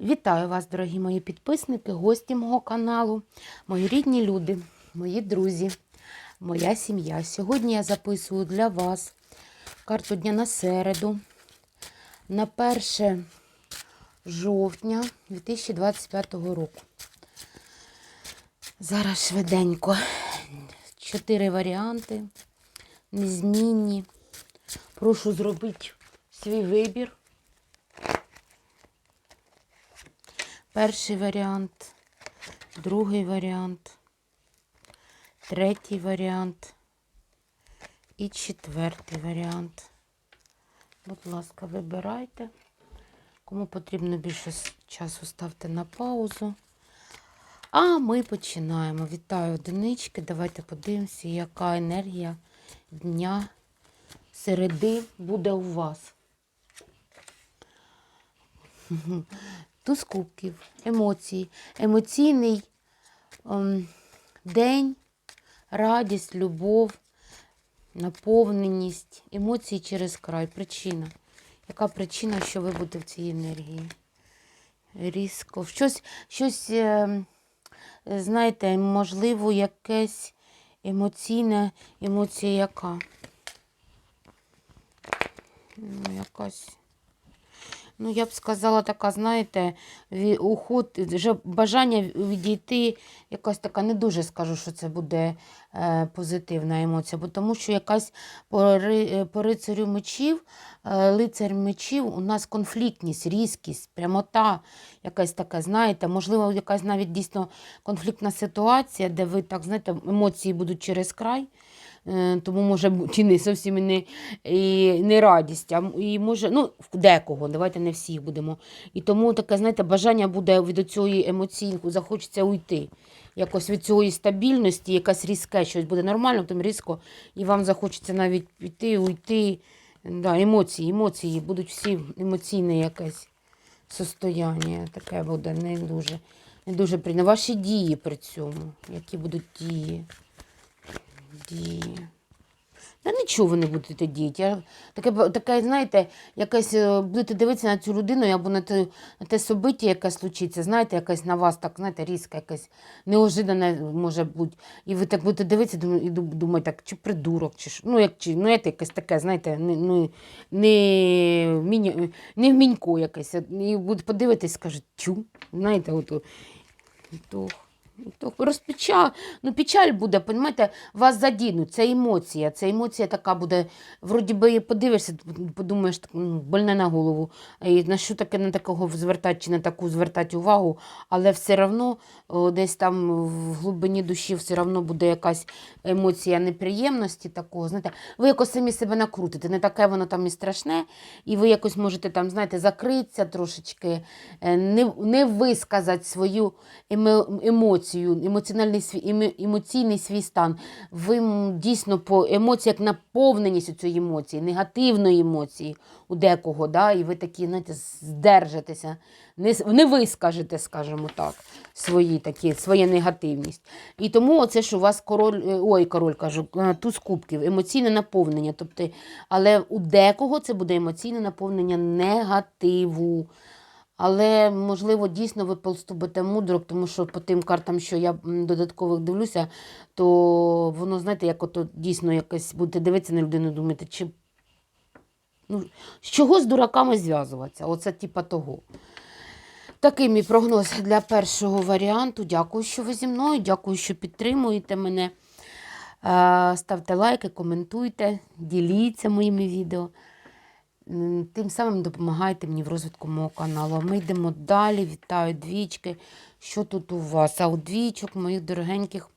Вітаю вас, дорогі мої підписники, гості мого каналу, мої рідні люди, мої друзі, моя сім'я. Сьогодні я записую для вас карту дня на середу, на 1 жовтня 2025 року. Зараз швиденько. Чотири варіанти, незмінні. Прошу зробити свій вибір. Перший варіант, другий варіант, третій варіант і четвертий варіант. Будь ласка, вибирайте. Кому потрібно більше часу, ставте на паузу. А ми починаємо. Вітаю одинички. Давайте подивимося, яка енергія дня середи буде у вас. Туз кубків, емоції, емоційний ем, день, радість, любов, наповненість, емоції через край. Причина. Яка причина, що ви будете в цій енергії? Різко. Щось, щось е, знаєте, можливо, якесь емоційне, емоція яка? Ну, якась. Ну, я б сказала, така, знаєте, уход, вже бажання відійти, якась така, не дуже скажу, що це буде е, позитивна емоція, бо тому що якась по, е, по рицарю мечів, е, лицар мечів, у нас конфліктність, різкість, прямота, якась така, знаєте, можливо, якась навіть дійсно конфліктна ситуація, де ви так, знаєте, емоції будуть через край. Е, Тому може бути не зовсім не, і не радість, а і може, ну, декого, давайте не всіх будемо. І тому таке, знаєте, бажання буде від цієї емоційної, захочеться уйти. Якось від цієї стабільності, якась різке, щось буде нормально, потім різко, і вам захочеться навіть піти, уйти. Да, емоції, емоції, будуть всі емоційне якесь состояння. Таке буде не дуже, не дуже приємно. Ваші дії при цьому, які будуть дії дії. Та нічого ви не будете діяти. Таке, таке, знаєте, якесь е, будете дивитися на цю людину або на те, те собиття, яке случиться, знаєте, якась на вас, так, знаєте, різка, якась неожидана може бути. І ви так будете дивитися і думаєте, так, чи придурок, чи що. Ну, як, чи, ну, це якесь таке, знаєте, не, ну, не, міні, не в мінько якесь. І будете подивитись, скажуть, чу, знаєте, от, то розпеча, ну печаль буде, понімаєте, вас задінуть, це емоція. Це емоція така буде, вроді би подивишся, подумаєш, ну, больне на голову. І на що таке на такого звертати чи на таку звертати увагу, але все одно десь там в глибині душі все одно буде якась емоція неприємності такого. Знаєте, ви якось самі себе накрутите, не таке воно там і страшне, і ви якось можете там, знаєте, закритися трошечки, е, не, не висказати свою емо- емоцію, емоціональний свій, емоційний свій стан. Ви дійсно по емоціях наповненість цієї емоції, негативної емоції у декого, да? і ви такі, знаєте, здержитеся, не, не вискажете, скажімо так, свої такі, своя негативність. І тому оце ж у вас король, е, ой, король кажу, е, туз кубків, емоційне наповнення. Тобто, але у декого це буде емоційне наповнення негативу. Але, можливо, дійсно ви поступите мудро, тому що по тим картам, що я додаткових дивлюся, то воно, знаєте, як ото дійсно якось будете дивитися на людину, думаєте, чи ну, з чого з дураками зв'язуватися? Оце типа того. Такий мій прогноз для першого варіанту. Дякую, що ви зі мною. Дякую, що підтримуєте мене. Е, Ставте лайки, коментуйте, діліться моїми відео. Тим самим допомагайте мені в розвитку мого каналу. Ми йдемо далі. Вітаю двічки. Що тут у вас? А у двічок, моїх дорогеньких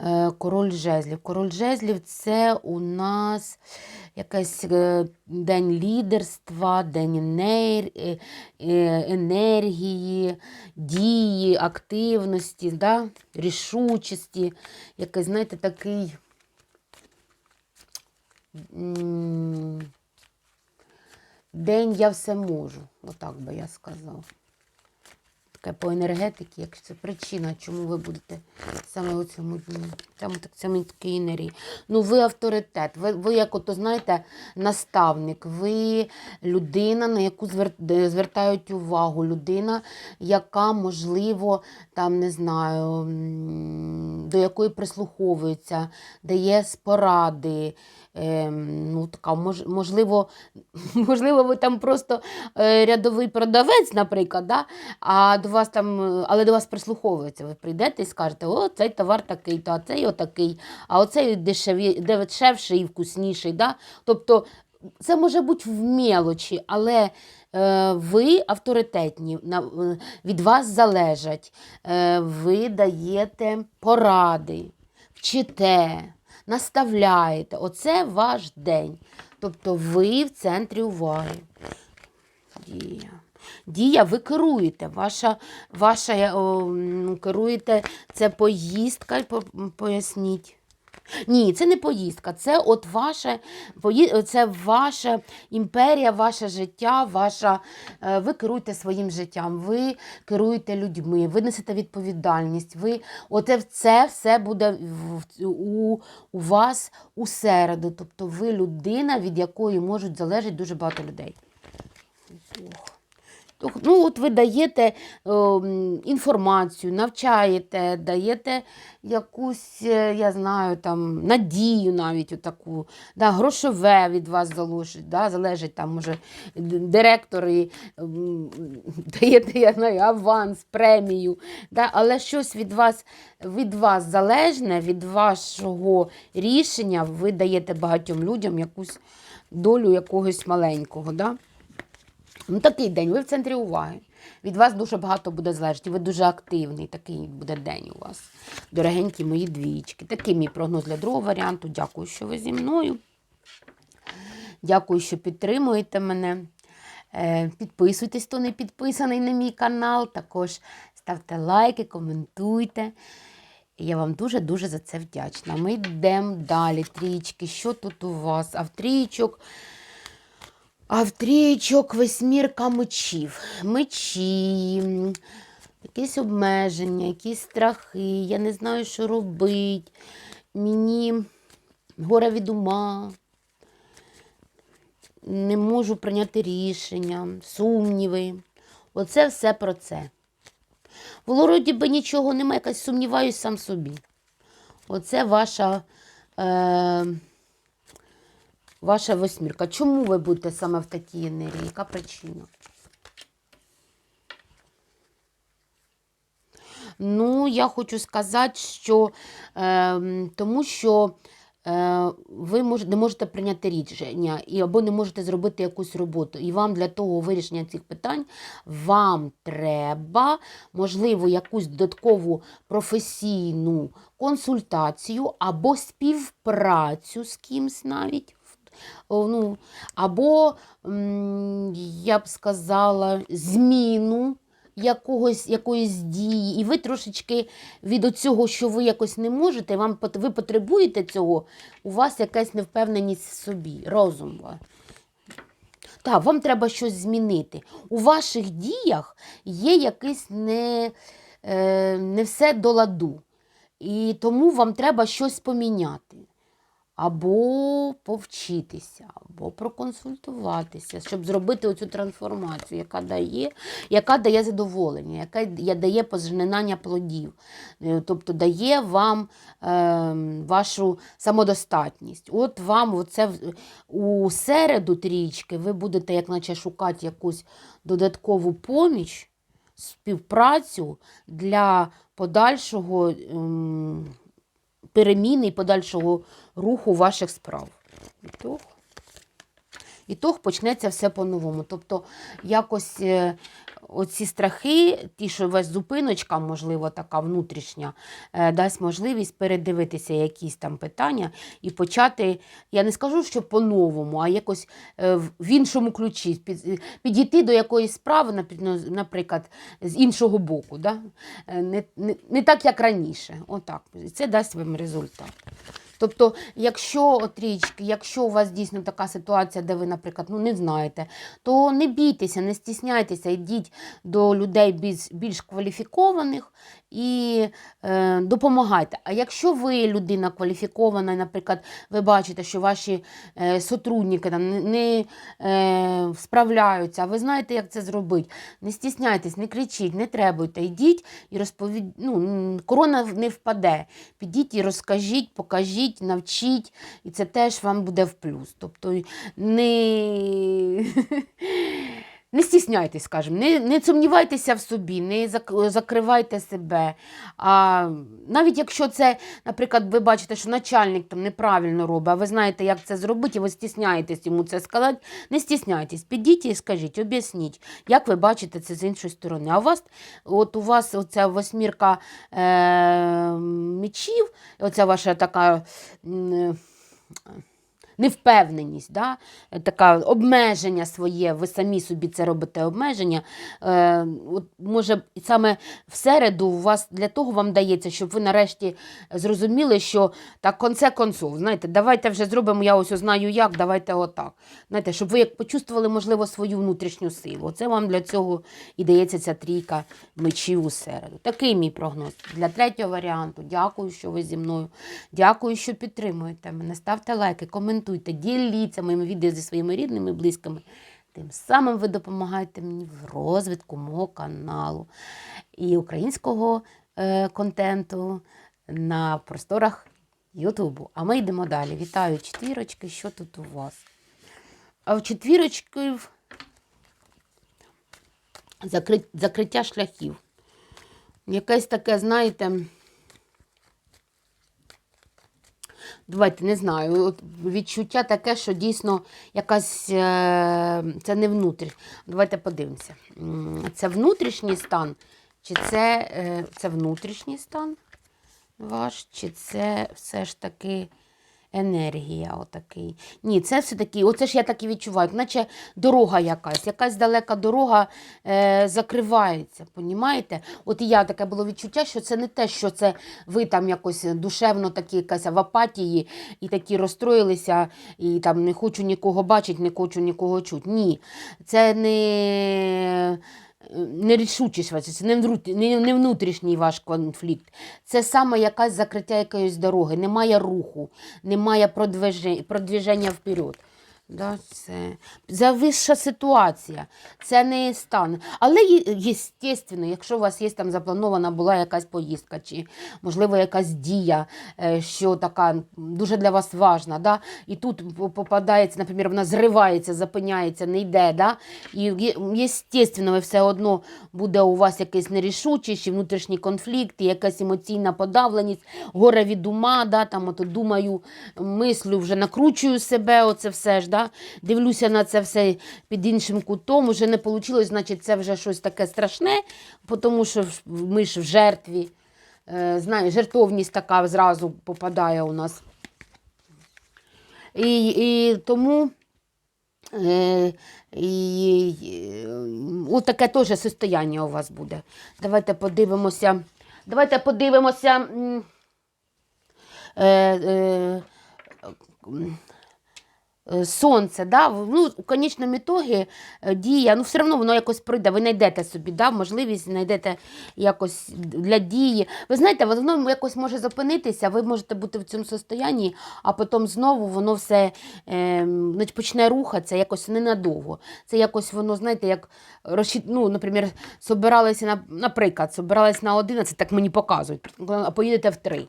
е, король жезлів. Король жезлів це у нас якийсь е, день лідерства, день е, енергії, дії, активності, да? рішучості. Якийсь, знаєте, такий. День я все можу, отак би я сказав. Таке по енергетиці, як це причина, чому ви будете саме у цьому дні. Там так саме такій енергії. Ну, ви авторитет, ви, ви як ото, знаєте, наставник, ви людина, на яку звер- звертають увагу, людина, яка, можливо, там не знаю, до якої прислуховується, дає поради. Ем, ну, така, мож, можливо, можливо, ви там просто е, рядовий продавець, наприклад, да? а до вас там, е, але до вас прислуховується. Ви прийдете і скажете, о, цей товар такий, то а цей отакий, а оцей дешеві, дешевший і вкусніший. Да? Тобто це може бути в мелочі, але е, ви авторитетні, на, е, від вас залежать, е, ви даєте поради, вчите, наставляєте. Оце ваш день. Тобто ви в центрі уваги. Дія. Дія, ви керуєте. Ваша, ваша о, керуєте це поїздка, по- поясніть. Ні, це не поїздка, це от ваше, це ваша імперія, ваше життя, ваша, е, ви керуєте своїм життям, ви керуєте людьми, ви несете відповідальність. Ви, оце це все буде у, у вас у середу. Тобто ви людина, від якої можуть залежати дуже багато людей. Ну, от ви даєте е, інформацію, навчаєте, даєте якусь, е, я знаю, там, надію навіть отаку, да, грошове від вас залежить, да, залежить там, може, д- директори, м, даєте, я знаю, аванс, премію, да, але щось від вас, від вас залежне, від вашого рішення, ви даєте багатьом людям якусь долю якогось маленького. Да? Ну, такий день, ви в центрі уваги. Від вас дуже багато буде залежати. Ви дуже активний. Такий буде день у вас. Дорогенькі мої двічки. Такий мій прогноз для другого варіанту. Дякую, що ви зі мною. Дякую, що підтримуєте мене. Е, Підписуйтесь, хто не підписаний на мій канал. Також ставте лайки, коментуйте. Я вам дуже-дуже за це вдячна. Ми йдемо далі. Трічки. Що тут у вас? А в трійчок. А в трійчок восьмірка мечів. Мечі, якісь обмеження, якісь страхи. Я не знаю, що робити. Мені горе від ума. Не можу прийняти рішення, сумніви. Оце все про це. В Лороді би нічого немає, якось сумніваюсь сам собі. Оце ваша. Е- Ваша восьмірка. Чому ви будете саме в такій енергії? Яка причина? Ну, я хочу сказати, що е, тому що е, ви мож, не можете прийняти рішення і або не можете зробити якусь роботу. І вам для того вирішення цих питань вам треба, можливо, якусь додаткову професійну консультацію або співпрацю з кимсь навіть. О, ну, або, я б сказала, зміну якогось, якоїсь дії, і ви трошечки від цього, що ви якось не можете, вам, ви потребуєте цього, у вас якась невпевненість в собі, розум. Так, вам треба щось змінити. У ваших діях є якийсь не, е, не все до ладу. І тому вам треба щось поміняти. Або повчитися, або проконсультуватися, щоб зробити оцю трансформацію, яка дає, яка дає задоволення, яка дає пожинання плодів, Е, тобто дає вам е, вашу самодостатність. От вам оце у середу трічки ви будете, як наче, шукати якусь додаткову поміч, співпрацю для подальшого. ем, переміни і подальшого руху ваших справ. І того, почнеться все по-новому. Тобто, якось е, оці страхи, ті, що у вас зупиночка, можливо, така внутрішня, е, дасть можливість передивитися якісь там питання і почати, я не скажу, що по-новому, а якось е, в- іншому ключі, підійти до якоїсь справи, ну, наприклад, з іншого боку. Да? Не, не, не так, як раніше. Отак. Це дасть вам результат. Тобто, якщо от річки, якщо у вас дійсно така ситуація, де ви, наприклад, ну не знаєте, то не бійтеся, не стісняйтеся, йдіть до людей більш, більш кваліфікованих і е, допомагайте. А якщо ви людина кваліфікована, наприклад, ви бачите, що ваші е, сотрудники там не, е, справляються, а ви знаєте, як це зробити, не стісняйтесь, не кричіть, не требуйте, йдіть і розповідь. Ну, корона не впаде. Підіть і розкажіть, покажіть, навчіть, і це теж вам буде в плюс. Тобто не, не стісняйтесь, скажімо, не, не сумнівайтеся в собі, не зак- закривайте себе. А навіть якщо це, наприклад, ви бачите, що начальник там неправильно робить, а ви знаєте, як це зробити, і ви стісняєтесь йому це сказати, не стісняйтесь, підіть і скажіть, об'ясніть, як ви бачите це з іншої сторони. А у вас, от у вас оця восьмірка е, мечів, оця ваша така. м, Невпевненість, да? е, така обмеження своє, ви самі собі це робите обмеження. Е, от, може, саме в середу у вас для того вам дається, щоб ви нарешті зрозуміли, що так конце концов, знаєте, давайте вже зробимо, я ось знаю як, давайте отак. Знаєте, щоб ви як почувствували, можливо, свою внутрішню силу. Це вам для цього і дається ця трійка мечів у середу. Такий мій прогноз для третього варіанту. Дякую, що ви зі мною. Дякую, що підтримуєте мене. Ставте лайки, коментуйте, діліться моїми відео зі своїми рідними і близькими. Тим самим ви допомагаєте мені в розвитку мого каналу і українського е, контенту на просторах Ютубу. А ми йдемо далі. Вітаю четвірочки. Що тут у вас? А в четвірочки закри- закриття шляхів. Якесь таке, знаєте. Давайте не знаю. От відчуття таке, що дійсно якась е, це не внутрішнє. Давайте подивимося. Це внутрішній стан, чи це, е, це внутрішній стан ваш, чи це все ж таки енергія отакий. Ні, це все-таки, оце ж я так і відчуваю, наче дорога якась, якась далека дорога е, закривається, понімаєте? От і я таке було відчуття, що це не те, що це ви там якось душевно такі якась в апатії і такі розстроїлися, і там не хочу нікого бачити, не хочу нікого чути. Ні, це не. Нерішучість, ваша, це не, внутрі- не, не внутрішній ваш конфлікт. Це саме якась закриття якоїсь дороги. Немає руху, немає продвіження вперед. Да, це зависша ситуація, це не стан. Але, звісно, якщо у вас є там запланована була якась поїздка, чи, можливо, якась дія, е, що така дуже для вас важна, да? і тут попадається, наприклад, вона зривається, зупиняється, не йде. Да? І, ви все одно буде у вас якийсь нерішучість, внутрішній конфлікт, якась емоційна подавленість, горе від ума, да? там, от, думаю, мислю, вже накручую себе, оце все ж. Дивлюся на це все під іншим кутом, вже не вийшло, значить, це вже щось таке страшне, тому що ми ж в жертві. Е, знаю, жертовність така зразу попадає у нас. І, і тому е, таке теж состояння у вас буде. Давайте подивимося. Давайте подивимося. Е, е, Сонце, да? ну, у конечному ітогі е, дія, ну все одно воно якось прийде, ви знайдете собі да, можливість, знайдете якось для дії. Ви знаєте, воно якось може зупинитися, ви можете бути в цьому состоянні, а потім знову воно все е, почне рухатися якось ненадовго. Це якось воно, знаєте, як ну, наприклад, собиралися, на, наприклад, собиралися на 11, так мені показують, а поїдете в 3.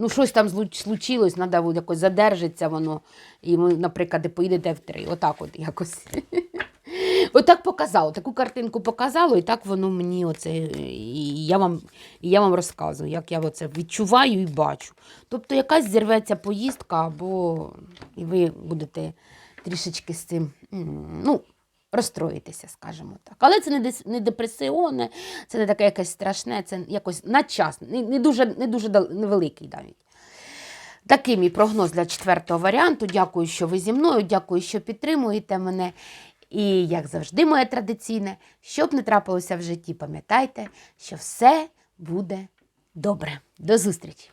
Ну, щось там случилось, треба якось задержиться воно. І ми, наприклад, і поїдете в три. Отак от якось. Отак показало, таку картинку показало, і так воно мені оце. І я вам, і я вам розказую, як я оце відчуваю і бачу. Тобто якась зірветься поїздка, або і ви будете трішечки з цим. ну, Розстроїтися, скажімо так. Але це не, депресіоне, це не таке якесь страшне, це якось на час, не, дуже, не дуже невеликий навіть. Такий мій прогноз для четвертого варіанту. Дякую, що ви зі мною, дякую, що підтримуєте мене. І, як завжди, моє традиційне, що б не трапилося в житті, пам'ятайте, що все буде добре. До зустрічі!